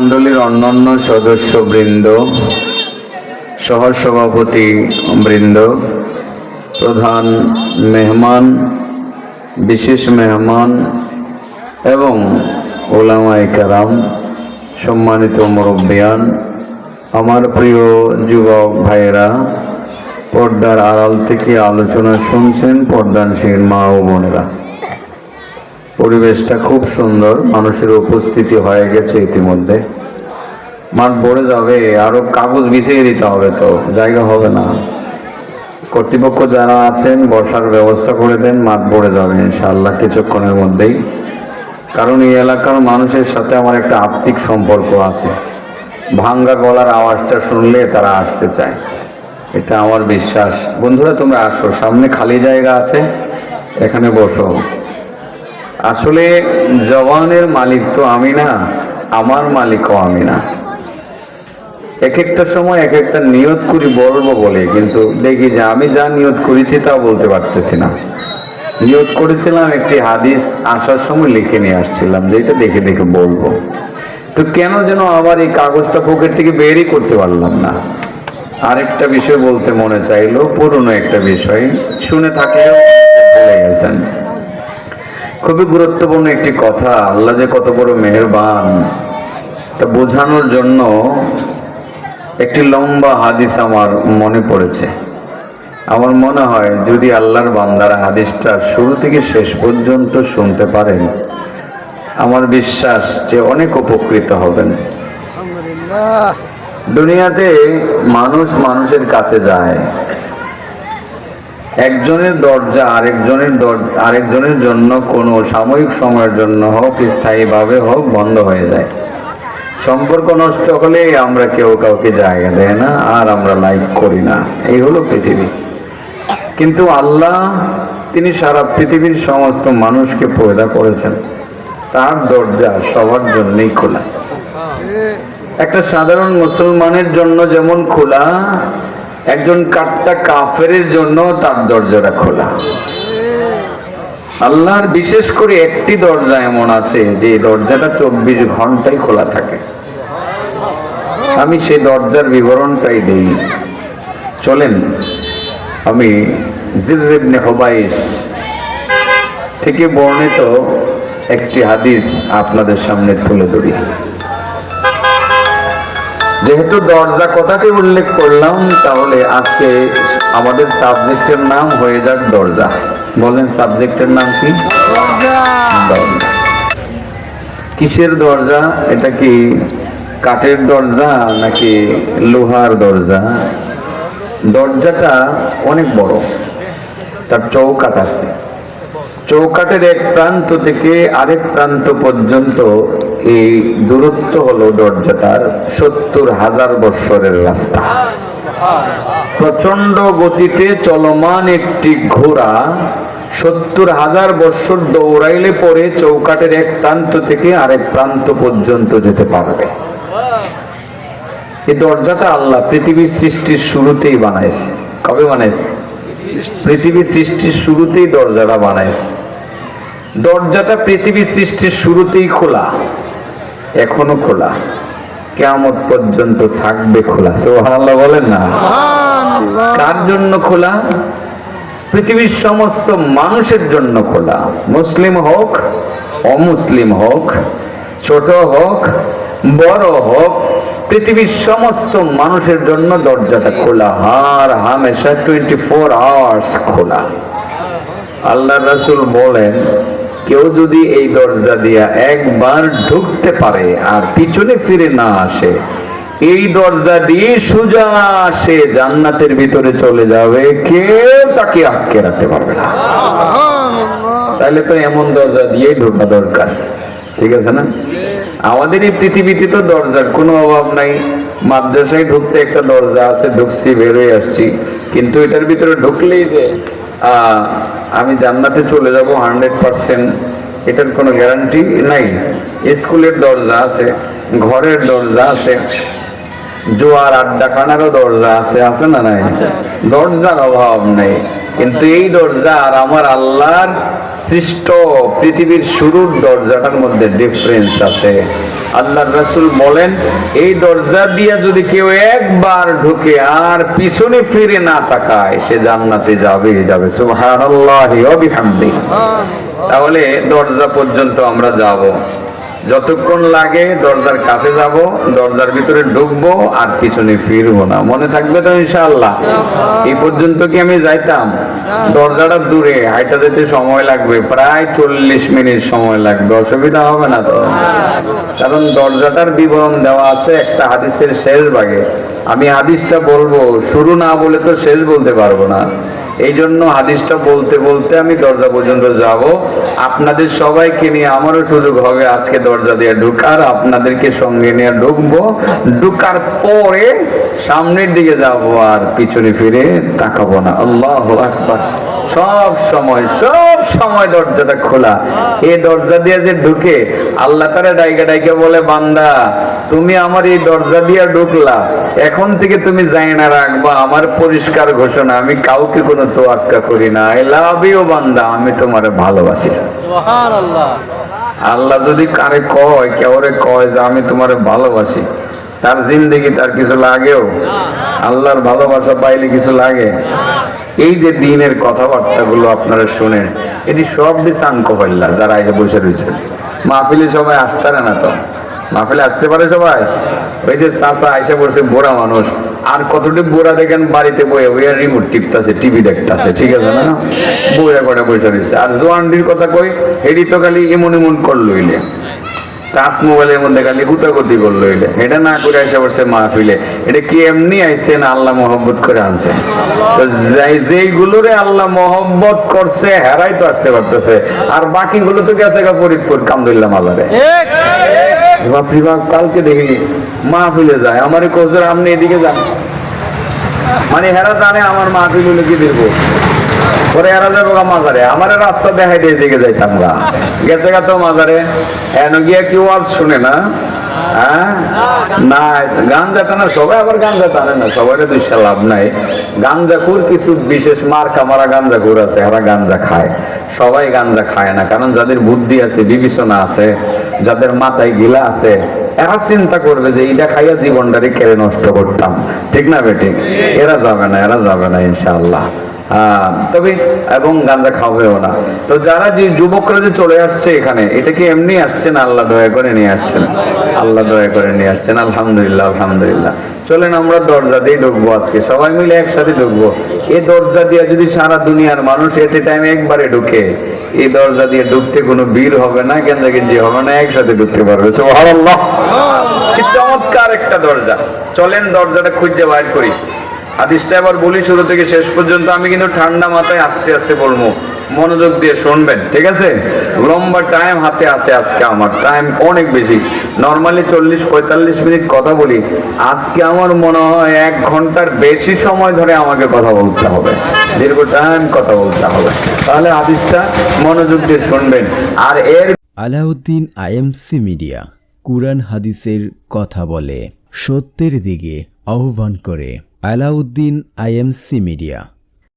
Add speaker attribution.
Speaker 1: মণ্ডলীর অন্যান্য সদস্য সদস্যবৃন্দ, সহসভাপতি বৃন্দ, প্রধান মেহমান, বিশেষ মেহমান এবং ওলামাই কারাম, সম্মানিত মুরব্বিয়ান, আমার প্রিয় যুবক ভাইয়েরা, পর্দার আড়াল থেকে আলোচনা শুনছেন পর্দানশীল মা ও বোনেরা। পরিবেশটা খুব সুন্দর, মানুষের উপস্থিতি হয়ে গেছে ইতিমধ্যে। মাঠ ভরে যাবে, আরও কাগজ বিছিয়ে দিতে হবে তো, জায়গা হবে না। কর্তৃপক্ষ যারা আছেন, বসার ব্যবস্থা করে দেন, মাঠ ভরে যাবে ইনশাল্লাহ কিছুক্ষণের মধ্যেই। কারণ এই এলাকার মানুষের সাথে আমার একটা আত্মিক সম্পর্ক আছে। ভাঙ্গা গলার আওয়াজটা শুনলে তারা আসতে চায়। এটা আমার বিশ্বাস। বন্ধুরা, তোমরা আসো, সামনে খালি জায়গা আছে, এখানে বসো। আসলে জওয়ানের মালিক তো আমি না, আমার মালিকও আমি না। এক একটা সময় এক একটা নিয়ত করি বলব বলে, কিন্তু দেখি যে আমি যা নিয়ত করেছি তা বলতে পারতেছি না। নিয়ত করেছিলাম, একটি হাদিস আসার সময় লিখে নিয়ে আসছিলাম, যে এটা দেখে দেখে বলব। তো কেন যেন আবার এই কাগজটা পকেট থেকে বেরই করতে পারলাম না। আরেকটা বিষয় বলতে মনে চাইলো, পুরনো একটা বিষয়, শুনে থাকলেও ভুলে গেছেন। খুবই গুরুত্বপূর্ণ একটি কথা। আল্লাহ যে কত বড় মেহেরবান। তা বোঝানোর জন্য একটি লম্বা হাদিস আমার মনে পড়েছে। আমার মনে হয় যদি আল্লাহর বান্দারা হাদিসটা শুরু থেকে শেষ পর্যন্ত শুনতে পারেন আমার বিশ্বাস যে অনেক উপকৃত হবেন। দুনিয়াতে মানুষ মানুষের কাছে যায়। একজনের দরজা আরেকজনের আরেকজনের জন্য কোনো সাময়িক সময়ের জন্য হোক, স্থায়ীভাবে হোক, বন্ধ হয়ে যায়। সম্পর্ক নষ্ট হলে আমরা কেউ কাউকে জায়গা দেয় না, আর আমরা লাইক করি না। এই হলো পৃথিবী। কিন্তু আল্লাহ, তিনি সারা পৃথিবীর সমস্ত মানুষকে পয়দা করেছেন। তার দরজা সবার জন্যই খোলা। একটা সাধারণ মুসলমানের জন্য যেমন খোলা একজন কাট্টা কাফের জন্য তার দরজাটা খোলা। আল্লাহর বিশেষ করে একটি দরজা এমন আছে যে দরজাটা চব্বিশ ঘন্টাই খোলা থাকে। আমি সেই দরজার বিবরণটাই দেই। চলেন, আমি জিররিবনে হবাইস থেকে বর্ণিত একটি হাদিস আপনাদের সামনে তুলে ধরি। যেহেতু দরজা কথাটি উল্লেখ করলাম তাহলে আজকে আমাদের সাবজেক্টের নাম হয়ে যাক দরজা। বলেন সাবজেক্টের নাম কি? দরজা। কিসের দরজা? এটা কি কাঠের দরজা নাকি লোহার দরজা? দরজাটা অনেক বড় তার চৌকাট আছে। চৌকাটের এক প্রান্ত থেকে আরেক প্রান্ত পর্যন্ত এই দূরত্ব হলো দরজাটার সত্তর হাজার বৎসরের রাস্তা। প্রচণ্ড গতিতে চলমান একটি ঘোড়া সত্তর হাজার বৎসর দৌড়াইলে পরে চৌকাটের এক প্রান্ত থেকে আরেক প্রান্ত পর্যন্ত যেতে পারবে। এই দরজাটা আল্লাহ পৃথিবীর সৃষ্টির শুরুতেই বানাইছে। কবে বানাইছে? পৃথিবী সৃষ্টির শুরুতেই দরজাটা বানাইছে। দরজাটা পৃথিবী সৃষ্টির শুরুতেই খোলা। এখনও খোলা। কেমন পর্যন্ত থাকবে খোলা। সোহানাল্লাহ বলেন না? কার জন্য খোলা? পৃথিবীর সমস্ত মানুষের জন্য খোলা। মুসলিম হোক অমুসলিম হোক ছোট হোক বড় হোক পৃথিবীর সমস্ত মানুষের জন্য দরজাটা খোলা। হার হামেশা টোয়েন্টি ফোর আওয়ার্স খোলা। আল্লাহ রাসুল বলেন কেউ যদি এই দরজা দিয়া একবার ঢুকতে পারে আর পিছনে ফিরে না আসে এই দরজা দিয়ে সোজা সে জান্নাতের ভিতরে চলে যাবে কেউ তাকে আটকে রাখতে পারবে না। তাহলে তো এমন দরজা দিয়েই ঢোকা দরকার ঠিক আছে না? আমাদের এই পৃথিবীতে তো দরজার কোনো অভাব নাই। মাদ্রাসায় ঢুকতে একটা দরজা আছে ঢুকছি বেরোয় আসছি কিন্তু এটার ভিতরে ঢুকলেই যে আহ, আমি জান্নাতে চলে যাব হান্ড্রেড পারসেন্ট এটার কোনো গ্যারান্টি নাই। স্কুলের দরজা আছে ঘরের দরজা আছে জোয়ার আড্ডা খানারও দরজা আছে আছে না নাই? দরজার অভাব নেই। কিন্তু এই দরজা আর আমার আল্লাহর সৃষ্ট পৃথিবীর শুরুর দরজাটার মধ্যে ডিফারেন্স আছে। আল্লাহর রাসূল বলেন, এই দরজা দিয়ে যদি কেউ একবার ঢুকে আর পিছনে ফিরে না তাকায়, সে জান্নাতে যাবে যাবে। সুবহানাল্লাহি ওয়া তাহলে দরজা পর্যন্ত আমরা যাব। যতক্ষণ লাগে দরজার কাছে যাব দরজার ভিতরে ঢুকবো আর পিছনে ফিরবো না। মনে থাকবে তো ইনশাআল্লাহ? এই পর্যন্ত কি আমি যাইতাম? দরজাটা দূরে হাইটা যেতে সময় লাগবে। প্রায় চল্লিশ মিনিট সময় লাগবে। অসুবিধা হবে না তো? কারণ দরজাটার বিবরণ দেওয়া আছে একটা হাদিসের শেষ ভাগে। আমি হাদিসটা বলব শুরু না বলে তো শেষ বলতে পারব না। এই জন্য হাদিসটা বলতে বলতে আমি দরজা পর্যন্ত যাব। আপনাদের সবাইকে নিয়ে আমারও সুযোগ হবে আজকে দরজা দিয়ে ঢুকার, আপনাদেরকে সঙ্গে নিয়ে ঢুকবো। ঢুকার পরে সামনের দিকে যাব আর পিছনে ফিরে তাকাবো না। আল্লাহ আকবার। সব সময় সব সময় দরজাটা খোলা। এই দরজা দিয়ে যে ঢুকে আল্লাহ তারা ডাইকা ডাইকা বলে বান্দা তুমি আমার এই দরজা দিয়ে ঢুকলা। এখন থেকে তুমি যাই না রাখবা আমার পরিষ্কার ঘোষণা আমি কাউকে কোনো তোয়াক্কা করি না। আই লাভ ইউ বান্দা আমি তোমার ভালোবাসি আল্লাহ যদি কারে কয় কেউরে কয় যে আমি তোমার ভালোবাসি। তার জিন্দগি তার কিছু লাগেও? আল্লাহর ভালোবাসা পাইলে কিছু লাগে? এই যে দিনের কথাবার্তাগুলো আপনারা শুনেন এটি সব দিশাঙ্ক হইলা যারা আগে বসে রয়েছেন। মাহফিলে সবাই আসতারে না তো? মাহফিলে আসতে পারে সবাই? ওই যে চাচা আইসা বসে বুড়া মানুষ আর কতটি বুড়া দেখেন বাড়িতে বয়ে বইয়া রিমোট টিপতাছে টিভি দেখতাছে ঠিক আছে না? বইয়া কটা বসে রয়েছে। আর জোয়ানডির কথা কই হেডি তো খালি এমন এমন করল টাচ মোবাইলের মধ্যে খালি হুতাগতি করল এটা। এটা না করে এসে পড়ছে মাহফিলে। এটা কি এমনি আইছে না আল্লাহ মোহব্বত করে আনছে? তো যাই যেইগুলোরে আল্লাহ মোহব্বত করছে হেরাই তো আসতে পারতেছে। আর বাকিগুলো তো গেছে গা ফরিদপুর কামদুল্লাহ মাজারে। বাপরি বাপ কালকে দেখিনি। মাহফিলে যায়। আমার কোচের আপনি এদিকে যান মানে হেরা জানে আমার মাহফিল হলে কি দেখব পরে এরা যাব মাজারে আমার রাস্তা দেখাই দিয়ে দিকে যাইতাম গা। গেছে গা তো মাজারে। এন গিয়া শুনে না? হ্যাঁ? গাঞ্জা সবাই গাঞ্জা আছে এরা গাঞ্জা খায়। সবাই গাঞ্জা খায় না কারণ যাদের বুদ্ধি আছে বিবেচনা আছে যাদের মাথায় গিলা আছে এরা চিন্তা করবে যে এটা খাইয়া জীবনটারে কেড়ে নষ্ট করতাম। ঠিক না বেঠিক এরা যাবে না এরা যাবে না ইনশাআল্লাহ। হ্যাঁ, তবে এবং গাঁজা খাবেও না। তো যারা যে যুবকরা যে চলে আসছে এখানে, এটা কি এমনি আসছেন? আল্লাহ দয়া করে নিয়ে আসছেন। আল্লাহ দয়া করে নিয়ে আসছেন। আলহামদুলিল্লাহ আলহামদুলিল্লাহ। চলেন আমরা দরজা দিয়ে ঢুকবো আজকে। সবাই মিলে একসাথে ঢুকবো। এই দরজা দিয়ে যদি সারা দুনিয়ার মানুষ এতে টাইমে একবারে ঢুকে, এই দরজা দিয়ে ঢুকতে কোনো বীর হবে না গেঞ্জা গেঞ্জি হবে না, একসাথে ঢুকতে পারবে। চমৎকার একটা দরজা। চলেন দরজাটা খুঁজে বাইর করি। হাদিসটা এবার বলি শুরু থেকে শেষ পর্যন্ত, আমি কিন্তু ঠান্ডা মাথায় আস্তে আস্তে বলব। মনোযোগ দিয়ে শুনবেন, ঠিক আছে? লম্বা টাইম হাতে আছে আজকে আমার টাইম অনেক বেশি। নর্মালি চল্লিশ, পঁয়তাল্লিশ মিনিট কথা বলি। আজকে আমার মনে হয় এক ঘণ্টার বেশি সময় ধরে আমাকে কথা বলতে হবে। দীর্ঘ টাইম কথা বলতে হবে। তাহলে হাদিসটা মনোযোগ দিয়ে শুনবেন। আর এর
Speaker 2: আলাউদ্দিন আইএমসি মিডিয়া, কুরআন হাদিসের কথা বলে সত্যের দিকে আহ্বান করে। Alauddin IMC media